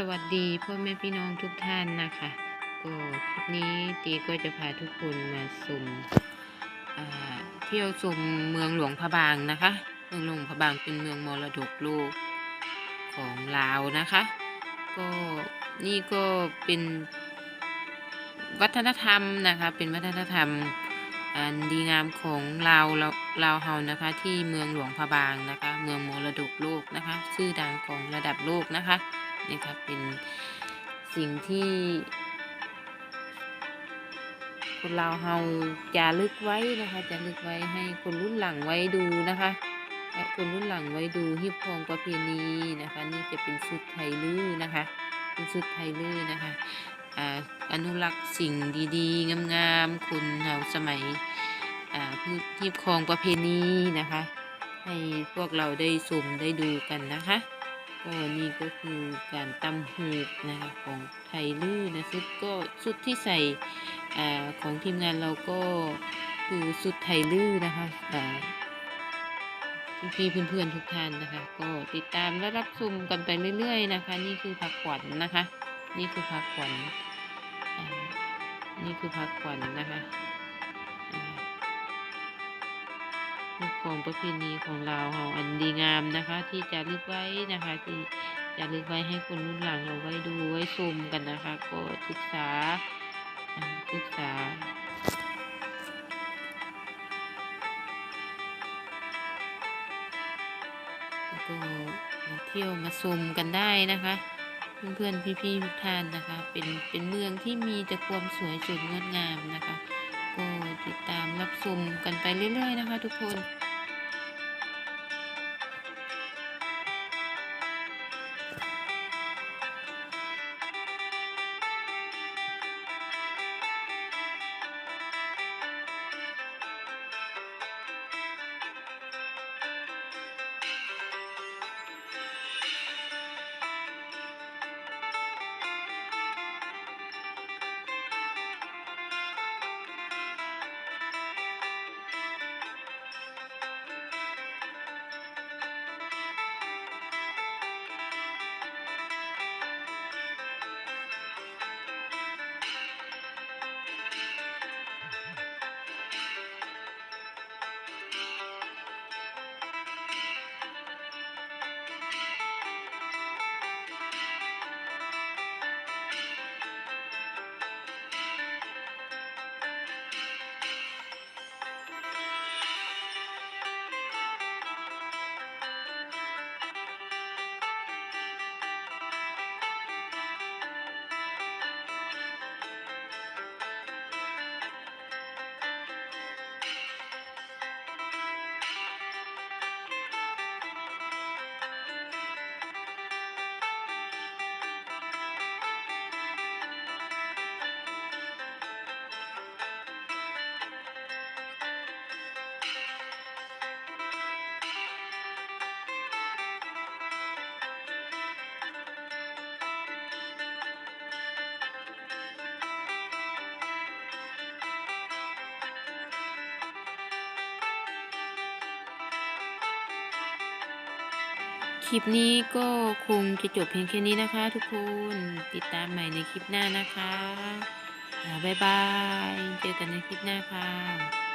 สวัสดีพ่อแม่พี่น้องทุกท่านนะคะก็คลิปนี้ตีก็จะพาทุกคนมาชมอ่าเที่ยวชมเมืองหลวงพระบางนะคะ เมืองหลวงพระบางเป็นเมืองมรดกโลกของลาวนะคะ ก็นี่ก็เป็นวัฒนธรรมนะคะเป็นวัฒนธรรมอันดีงามของลาวลาวลาวเฮานะคะ ที่เมืองหลวงพระบางนะคะ เมืองมรดกโลกนะคะ ชื่อดังของระดับโลกนะคะ นี่ครับเป็นสิ่งที่คนเราเฮาจะลึกไว้นะคะจะลึกไว้ให้คนรุ่นหลังไว้ดูนะคะและคนรุ่นหลังไว้ดูฮิปพองประเพณีนะคะ นี่จะเป็นชุดไทยลื้อนะคะ เป็นชุดไทยลื้อนะคะอนุรักษ์สิ่งดีๆ งามๆคนเราสมัยพืชฮิปคองประเพณีนะคะ ให้พวกเราได้ชมได้ดูกันนะคะ ก็นี่ก็คือการตำหูกนะคะของไทยลื่อนะชุดก็ชุดที่ใส่อของทีมงานเราก็คือชุดไทยลื่อนะคะอ่าพี่เพื่อนๆทุกท่านนะคะ ก็ติดตามและรับชมกันไปเรื่อย ๆ นะคะ นี่คือพักขวัญนะคะ นี่คือพักขวัญนี่คือพักขวัญนะคะ ของประเพณีของเราเฮาอันดีงามนะคะ ที่จะลึกไว้นะคะ ที่จะลึกไว้ให้คนรุ่นหลังเราไว้ดูไว้ชมกันนะคะ ก็ศึกษาศึกษาแล้วก็มาเที่ยวมาชมกันได้นะคะ เพื่อนๆพี่ๆทุกท่านนะคะ เป็นเป็นเมืองที่มีแต่ความสวยสดงดงามนะคะก็ติดตามรับชมกันไปเรื่อยๆนะคะทุกคน คลิปนี้ก็คงจะจบเพียงแค่นี้นะคะ ทุกคนติดตามใหม่ในคลิปหน้านะคะ บ๊ายบาย เจอกันในคลิปหน้าค่ะ